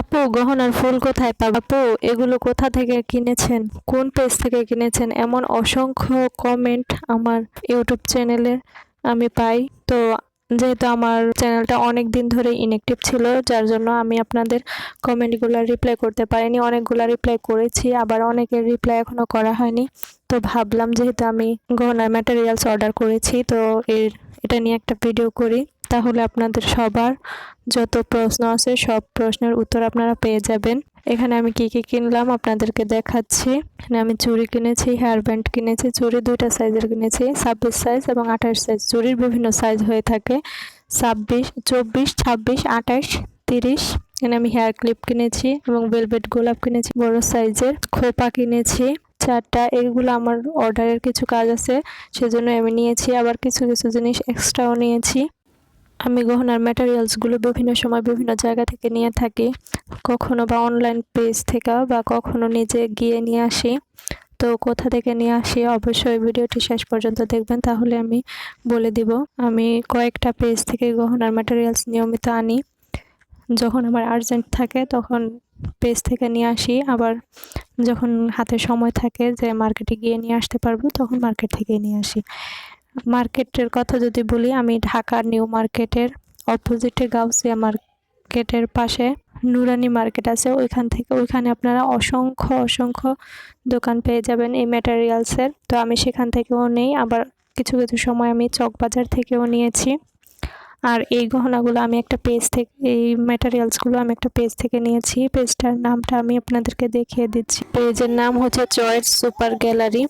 আপু, গহনার ফুল কোথায় পাবো? আপু, এগুলো কোথা থেকে কিনেছেন? কোন পেজ থেকে কিনেছেন? এমন অসংখ্য কমেন্ট আমার ইউটিউব চ্যানেলে আমি পাই। তো যেহেতু আমার চ্যানেলটা অনেক দিন ধরে ইনঅ্যাক্টিভ ছিল, যার জন্য আমি আপনাদের কমেন্টগুলো রিপ্লাই করতে পারিনি। অনেকগুলো রিপ্লাই করেছি, আবার অনেকের রিপ্লাই এখনও করা হয়নি। তো ভাবলাম, যেহেতু আমি গহনার ম্যাটেরিয়ালস অর্ডার করেছি, তো এর, এটা নিয়ে একটা ভিডিও করি। তাহলে আপনাদের সবার যত প্রশ্ন আছে, সব প্রশ্নের উত্তর আপনারা পেয়ে যাবেন। এখানে আমি কি কি কিনলাম আপনাদেরকে দেখাচ্ছি। এখানে আমি চুড়ি কিনেছি হেয়ার ব্যান্ড কিনেছি, চুড়ি দুইটা সাইজের কিনেছি, ছাব্বিশ সাইজ এবং আঠাশ সাইজ চুড়ির বিভিন্ন সাইজ হয়ে থাকে। ছাব্বিশ, চব্বিশ, ছাব্বিশ, আঠাশ, তিরিশ। এখানে আমি হেয়ার ক্লিপ কিনেছি এবং ভেলভেট গোলাপ কিনেছি, বড় সাইজের খোপা কিনেছি, চারটা। এগুলো আমার অর্ডারের কিছু কাজ আছে, সেজন্য আমি নিয়েছি। আবার কিছু কিছু জিনিস এক্সট্রাও নিয়েছি। আমি গহনার ম্যাটেরিয়ালসগুলো বিভিন্ন সময় বিভিন্ন জায়গা থেকে নিয়ে থাকি, কখনো বা অনলাইন পেজ থেকে বা কখনো নিজে গিয়ে নিয়ে আসি। তো কোথা থেকে নিয়ে আসি অবশ্যই ভিডিওটি শেষ পর্যন্ত দেখবেন, তাহলে আমি বলে দিব, আমি কয়েকটা পেজ থেকে গহনার ম্যাটেরিয়ালস নিয়মিত আনি। যখন আমার আর্জেন্ট থাকে তখন পেজ থেকে নিয়ে আসি, আবার যখন হাতে সময় থাকে যে মার্কেটে গিয়ে নিয়ে আসতে পারব তখন মার্কেট থেকে নিয়ে আসি। মার্কেটের কথা যদি বলি, আমি ঢাকার নিউ মার্কেটের অপোজিটে গাউসিয়া মার্কেটের পাশে নুরানি মার্কেট আছে। ওইখান থেকে, ওইখানে আপনারা অসংখ্য অসংখ্য দোকান পেয়ে যাবেন এই ম্যাটেরিয়ালসের তো আমি সেখান থেকেও নেই, আবার কিছু কিছু সময় আমি চকবাজার থেকেও নিয়েছি। আর এই গহনাগুলো আমি একটা পেজ থেকে, এই ম্যাটেরিয়ালসগুলো আমি একটা পেজ থেকে নিয়েছি। পেজটার নামটা আমি আপনাদেরকে দেখিয়ে দিচ্ছি। পেজের নাম হচ্ছে চয়েস সুপার গ্যালারি